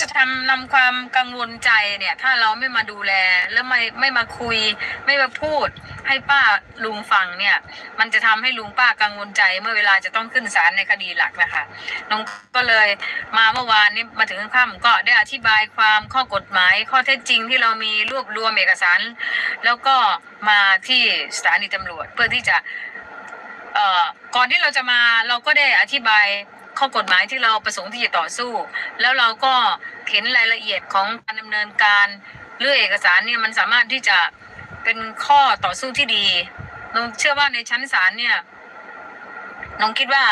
จะทำนำความกังวลใจเนี่ย ถ้าเราไม่มาดูแลแล้วไม่ไม่มาคุย ไม่มาพูด ให้ป้าลุงฟังเนี่ย มันจะทำให้ลุงป้ากังวลใจ เมื่อเวลาจะต้องขึ้นศาลในคดีหลักนะคะน้องก็เลยมาเมื่อวานนี้มาถึงค่ำก็ได้อธิบายความข้อกฎหมาย ข้อเท็จจริงที่เรามีรวบรวมเอกสาร แล้วก็มาที่สถานีตำรวจเพื่อที่จะเอ่อก่อนที่เราจะมาเราก็ได้อธิบาย ข้อกฎหมายที่เราประสงค์ที่จะต่อสู้ แล้วเราก็เห็นรายละเอียดของการดำเนินการเรื่องเอกสารเนี่ยมันสามารถที่จะเป็นข้อต่อสู้ที่ดีน้องเชื่อว่าในชั้นศาลเนี่ยน้องคิดว่า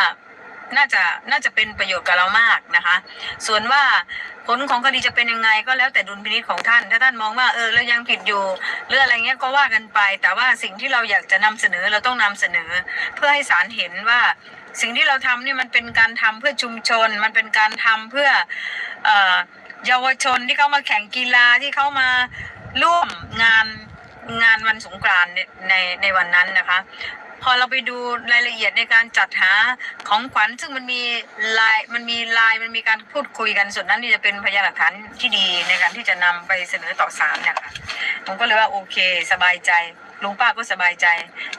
น่าจะน่าจะเป็นประโยชน์กับเรามากนะคะ ส่วนว่าผลของคดีจะเป็นยังไงก็แล้วแต่ดุลพินิจของท่าน ถ้าท่านมองว่าเออเรายังผิดอยู่หรืออะไรเงี้ยก็ว่ากันไป แต่ว่าสิ่งที่เราอยากจะนำเสนอเราต้องนำเสนอ เพื่อให้ศาลเห็นว่า สิ่งที่เราทำนี่มันเป็นการทำเพื่อชุมชน มันเป็นการทำเพื่อเยาวชนที่เขามาแข่งกีฬาที่เขามาร่วมงานงานวันสงกรานต์ในในในวันนั้นนะคะ พอเราไปดูรายละเอียดในการจัดหาของขวัญ ซึ่งมันมีลายมันมีลายมันมีการพูดคุยกันส่วนนั้นนี่จะเป็นพยานหลักฐานที่ดีในการที่จะนำไปเสนอต่อศาลนะคะผมก็เลยว่าโอเค สบายใจ ลุงป้าก็สบายใจ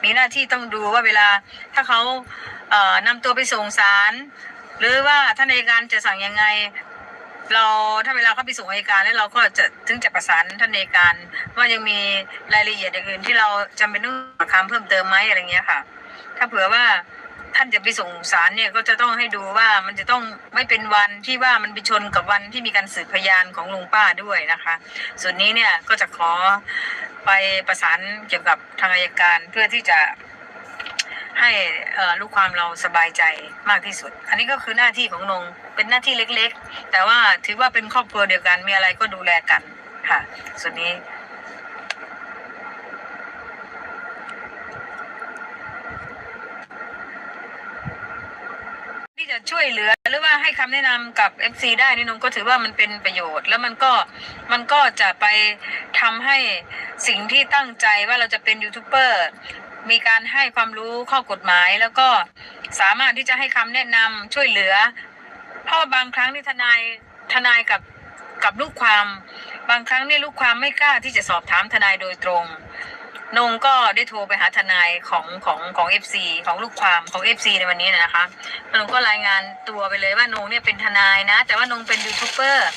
มีหน้าที่ต้องดูว่าเวลาถ้าเขาเอ่อนำตัวไปส่งศาลหรือว่าท่านอัยการจะสั่งยังไง เราถ้าเวลาเขาไปส่งอัยการแล้วเราก็จะถึงจะประสานท่านอัยการ ว่ายังมีรายละเอียดอื่นที่เราจำเป็นต้องหาคำเพิ่มเติมไหมอะไรเงี้ยค่ะ ถ้าเผื่อว่าท่านจะไปส่งสารเนี่ยก็จะต้องให้ดูว่ามันจะต้องไม่เป็นวันที่ว่ามันไปชนกับวันที่มีการสืบพยานของลุงป้าด้วยนะคะ ส่วนนี้เนี่ยก็จะขอ ไปประสานเกี่ยวกับทางอายการเพื่อที่จะให้ลูกความเราสบายใจมากที่สุด อันนี้ก็คือหน้าที่ของนงเป็นหน้าที่เล็กๆ แต่ว่าถือว่าเป็นครอบครัวเดียวกันมีอะไรก็ดูแลกันค่ะส่วนนี้ ที่จะ ช่วยเหลือหรือว่าให้คำแนะนำกับ FC ได้นี่นงก็ถือว่ามันเป็นประโยชน์ แล้วมันก็มันก็จะไปทำให้สิ่งที่ตั้งใจว่าเราจะเป็นยูทูบเบอร์มีการให้ความรู้ข้อกฎหมาย แล้วก็สามารถที่จะให้คำแนะนำช่วยเหลือ เพราะบางครั้งที่ทนายทนายกับกับลูกความ บางครั้งเนี่ยลูกความไม่กล้าที่จะสอบถามทนายโดยตรง นงก็ได้โทรไปหาทนายของของของเอฟซีของลูกความของเอฟซีในวันนี้นะคะนงก็รายงานตัวไปเลยว่านงเนี่ยเป็นทนายนะ แต่ว่านงเป็นยูทูบเบอร์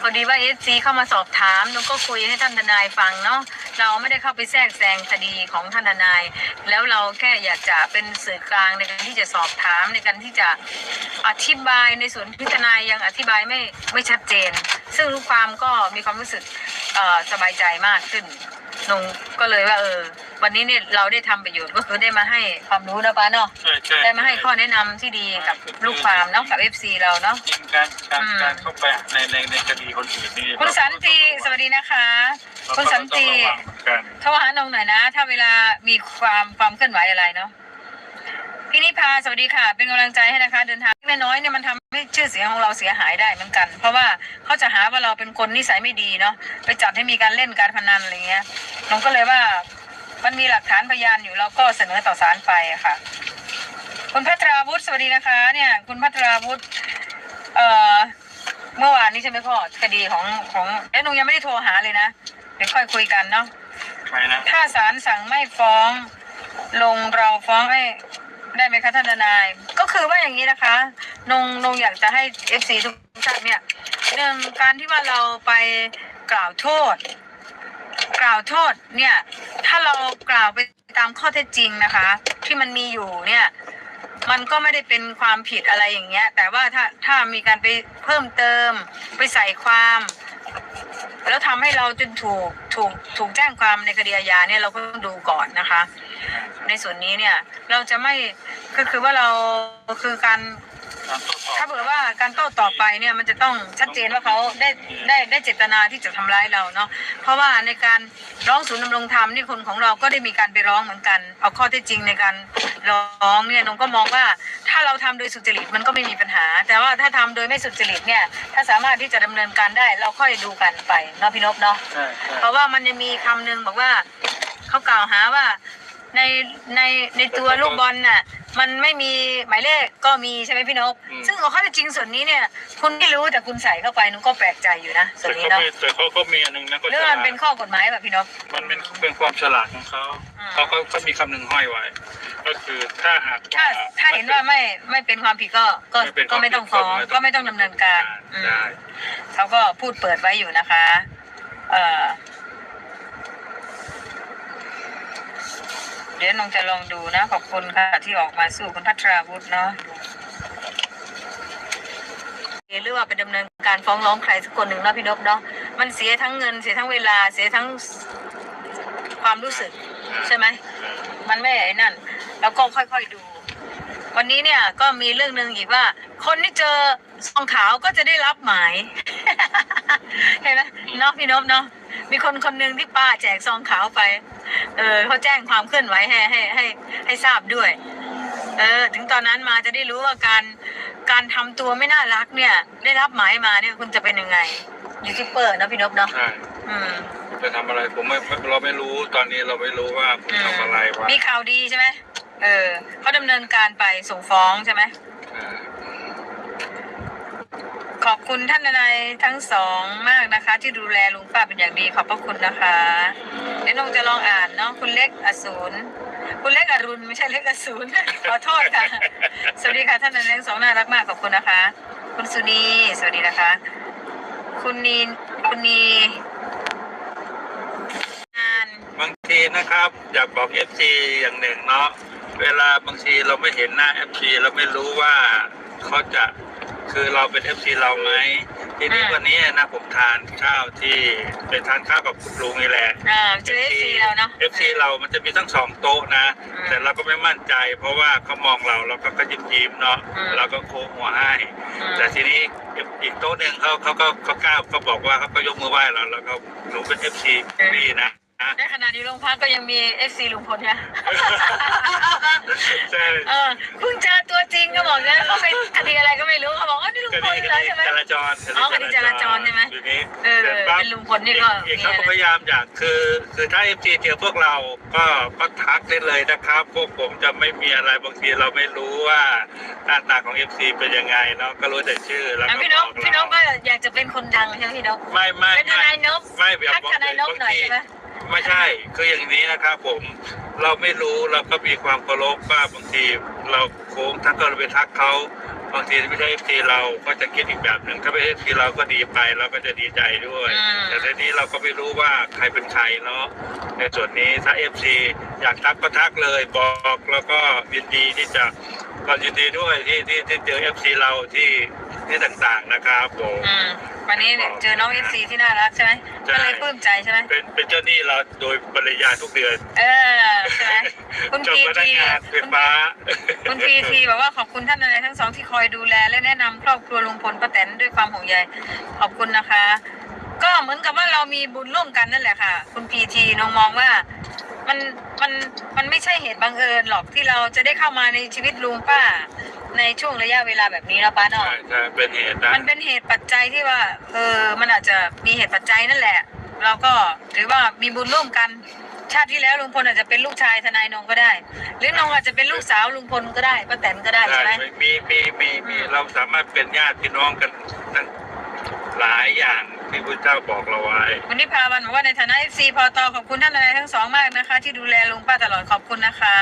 พอดีว่าเอฟซีเข้ามาสอบถามนงก็คุยให้ท่านทนายฟังเนาะเราไม่ได้เข้าไปแทรกแซงคดีของท่านทนาย แล้วเราแค่อยากจะเป็นสื่อกลางในการที่จะสอบถามในการที่จะอธิบายในส่วนที่ทนายยังอธิบายไม่ไม่ชัดเจน ซึ่งลูกความก็มีความรู้สึกสบายใจมากขึ้น นงก็เลยว่าเออ วันนี้เนี่ยเราได้ทำประโยชน์ก็คือได้มาให้ความรู้นะป้าเนาะใช่ใช่ได้มาให้ข้อแนะนำที่ดีกับลูกความเนาะกับเอฟซีเราเนาะจริงการการอืมการเข้าไปในในในคดีคนอื่นนี่คุณสันติสวัสดีนะคะ คุณสันติเราต้องระวังเหมือนกันโทรหานงหน่อยนะ ถ้าเวลามีความความเคลื่อนไหวอะไรเนาะ พี่นิพาสวัสดีค่ะ เป็นกำลังใจให้นะคะ เดินทางเล็กน้อยเนี่ยมันทำให้ชื่อเสียงของเราเสียหายได้เหมือนกัน เพราะว่าเขาจะหาว่าเราเป็นคนนิสัยไม่ดีเนาะไปจัดให้มีการเล่นการพนันอะไรเงี้ยนงก็เลยว่ามันมีหลักฐานพยานอยู่เราก็เสนอต่อศาลไปอะค่ะ คุณพัทราวุฒิสวัสดีนะคะ เนี่ย คุณพัทราวุฒิเอ่อเมื่อวานนี้ใช่ไหมพ่อคดีของของเอ้นงยังไม่ได้โทรหาเลยนะเดี๋ยวค่อยคุยกันเนาะใครนะถ้าศาลสั่งไม่ฟ้อง ลงเราฟ้องให้ ได้ไหมคะท่านทนาย ก็คือว่าอย่างนี้นะคะนงนงอยากจะให้เอฟซีทุกท่านเนี่ยหนึ่งการที่ว่าเราไปกล่าวโทษ กล่าวโทษเนี่ย ถ้าเรากล่าวไปตามข้อเท็จจริงนะคะ ที่มันมีอยู่เนี่ย มันก็ไม่ได้เป็นความผิดอะไรอย่างเงี้ย แต่ว่าถ้าถ้ามีการไปเพิ่มเติม ไปใส่ความ แล้วทำให้เราจนถูกถูกถูกแจ้งความในคดีอาญาเนี่ยเราก็ต้องดูก่อนนะคะ ในส่วนนี้เนี่ยเราจะไม่ก็คือว่าเราคือการการตรวจสอบถ้าเผื่อว่าการโต้ตอบไปเนี่ยมันจะต้องชัดเจนว่าเขาได้ได้ได้เจตนาที่จะทำร้ายเราเนาะเพราะว่าในการร้องศูนย์ดำรงธรรมนี่คนของเราก็ได้มีการไปร้องเหมือนกันเอาข้อเท็จจริงในการร้องเนี่ยนงก็มองว่าถ้าเราทำโดยสุจริตมันก็ไม่มีปัญหา แต่ว่าถ้าทำโดยไม่สุจริตเนี่ยถ้าสามารถที่จะดำเนินการได้เราค่อยดูกันไปเนาะพี่นพเนาะใช่ใช่เพราะว่ามันจะมีคำหนึงบอกว่าเขากล่าวหาว่า ในในในตัวลูกบอลน่ะ มันไม่มีหมายเลขก็มีใช่ไหมพี่นก อืม ซึ่งเอาเข้าจริงส่วนนี้เนี่ย คุณไม่รู้แต่คุณใส่เข้าไปนุกก็แปลกใจอยู่นะส่วแต่นนี้เขาเนาะไม่แต่เขาก็มีอันหนึงนะก็เรื่องฉมัลานดเป็นข้อกฎหมายแบบพี่นก มันเป็นเป็นความฉลาดของเขาอืม เขาก็ก็มีคำหนึ่งห้อยไว้ ก็คือถ้าหากถ้าถ้าเห็นว่าไม่ไม่เป็นความผิดก็ก็เป็นก็ไม่ต้องฟ้องก็ไม่ต้องดำเนินการอืมได้ เขาก็พูดเปิดไว้อยู่นะคะ เอ่อ เดี๋ยวน้องจะลองดูนะ ขอบคุณค่ะที่ออกมาสู้คุณพัทราวุฒิเนาะหรือว่าไปดำเนินการฟ้องร้องใครสักคนหนึ่งเนาะพี่นพเนาะมันเสียทั้งเงินเสียทั้งเวลาเสียทั้งความรู้สึก ใช่ไหมมันไม่ไอ้นั่น แล้วก็ค่อยๆดู วันนี้เนี่ยก็มีเรื่องหนึ่งอีกว่า คนที่เจอซองขาวก็จะได้รับหมายเห็นไหมเนาะพี่นพเนาะ มีคนคนหนึ่งที่ป้าแจกซองขาวไป เออเขาแจ้งความเคลื่อนไหวให้ให้ให้ให้ทราบด้วย เออ ถึงตอนนั้นมาจะได้รู้ว่าการการทำตัวไม่น่ารักเนี่ย ได้รับหมายมาเนี่ยคุณจะเป็นยังไงยูทูบเบอร์นะพี่นพเนาะใช่อืมไปทำอะไรผมไม่ไม่เราไม่รู้ตอนนี้เราไม่รู้ว่าคุณอืมทำอะไรวะมีข่าวดีใช่ไหมเออเขาดำเนินการไปส่งฟ้องใช่ไหมอ่า ขอบคุณท่านนายทั้งสองมากนะคะ ที่ดูแลลุงป้าเป็นอย่างดีขอบพระคุณนะคะเดี๋ยวน้องจะลองอ่านเนาะคุณเล็กอสูรคุณเล็กอรุณไม่ใช่เล็กอสูรขอโทษค่ะ สวัสดีค่ะท่านนายทั้งสองน่ารักมากขอบคุณนะคะ คุณสุนีสวัสดีนะคะ คุณนีคุณนีงานบางทีนะครับอยากบอกเอฟซีอย่างหนึ่งเนาะเวลาบางทีเราไม่เห็นหน้าเอฟซีเราไม่รู้ว่าเขาจะ คือเราเป็นเอฟซีเราไหมทีนี้อ่า วันนี้นะผมทานข้าวที่เป็นทานข้าวกับคุณลุงนี่แหละอ่าเจอเอฟซีเราเนาะเอฟซีเรามันจะมีทั้งสองโต๊ะนะ อืมแต่เราก็ไม่มั่นใจ เพราะว่าเขามองเราเราก็ก็ยิ้มยิ้มๆเนาะอืม เราก็โค้งหัวให้ อืมแต่ทีนี้อีกโต๊ะหนึ่งเขาเขาก็เขากล้าเขาบอกว่าเขาก็ยกมือไหว้เราแล้วก็หนูเป็นเอฟซีพี่นะนะ ในขณะที่โรงพักก็ยังมีเอฟซีลุงพลนะใช่เออเพิ่งเจอตัวจริงก็บอกนะเขาเป็นคดีอะไรก็ไม่รู้เขาบอกว่านี่ลุงคพดีลคแล้วดีใช่ไหม จราจรอ๋อคดีจราจรใช่ไหมทีนี้เออสร็จปั๊บเป็นลุงพลนี่ก็อีกเขามีก็อะไร พยายามอยากคือคือถ้าเอฟซีเจอพวกเราก็ก็ทักได้เลยนะครับ พวกผมจะไม่มีอะไรบางทีเราไม่รู้ว่าหน้าตาของเอฟซีเป็นยังไงเนาะก็รู้แต่ชื่อแล้วอะก็พี่นบกอกพี่นเรากก็อยากจะเป็นคนดังใช่ไหมพี่นกไม่ไม่เป็นทไม่นายนก ไม่แบบทักทนายนกหน่อยใช่ไหม ไม่ใช่คืออย่างนี้นะครับผมเราไม่รู้เราก็มีความเคารพว่าบางที เราโค้งถ้าเกิดเราไปทักเขาบางทีไม่ใช่เอฟซีเราก็จะคิดอีกแบบหนึ่งถ้าเป็นเอฟซีเราก็ดีไปเราก็จะดีใจด้วยอืมแต่ทีนี้เราก็ไม่รู้ว่าใครเป็นใครเนาะในส่วนนี้ถ้าเอฟซีอยากทักก็ทักเลยบอกแล้วก็ยินดีที่จะก็ยินดีด้วยที่ที่ที่เจอเอฟซีเราที่ที่ต่างๆนะครับผมอืมวันนี้เนี่ยเจอน้องเอฟซีที่น่ารักใช่ไหมใช่ก็เลยปลื้มใจใช่ไหมเป็นเป็นเจ้าหนี้เราโดยปริยายทุกเดือน เออใช่ไหมคุณเจ้าพีพนักทีงานไฟฟ้าคุณพีทีบอกว่าขอบคุณท่านนายทั้งสองที่คอยดูแล และแนะนำครอบครัวลุงพลป้าแตนด้วยความห่วงใยขอบคุณนะคะ ก็เหมือนกับว่าเรามีบุญร่วมกันนั่นแหละค่ะ คุณพีทีน้องมองว่ามันมันมันไม่ใช่เหตุบังเอิญหรอกที่เราจะได้เข้ามาในชีวิตลุงป้า ในช่วงระยะเวลาแบบนี้นะป้าเนาะใช่ใช่เป็นเหตุนะมันเป็นเหตุปัจจัยที่ว่าเออมันอาจจะมีเหตุปัจจัยนั่นแหละ เราก็ถือว่ามีบุญร่วมกัน ชาติที่แล้วลุงพลอาจจะเป็นลูกชายทนายนงก็ได้ หรือนงอาจจะเป็นลูกสาวลุงพลก็ได้ป้าแตนก็ได้ใช่ไหมมีมีมีมีอืมเราสามารถเป็นญาติพี่น้องกันทั้งหลายอย่างที่พระเจ้าบอกเราไว้วันนี้พาวันบอกว่าในฐานะเอฟซีพอตขอบคุณท่านนายทั้งสองมากนะคะ ที่ดูแลลุงป้าตลอดขอบคุณนะคะ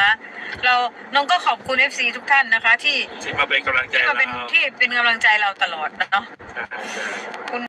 เรานงก็ขอบคุณเอฟซีทุกท่านนะคะ ที่ที่มาเป็นกำลังใจที่เรามาเป็นที่เป็นกำลังใจเราตลอดเนาะใช่ใช่คุณ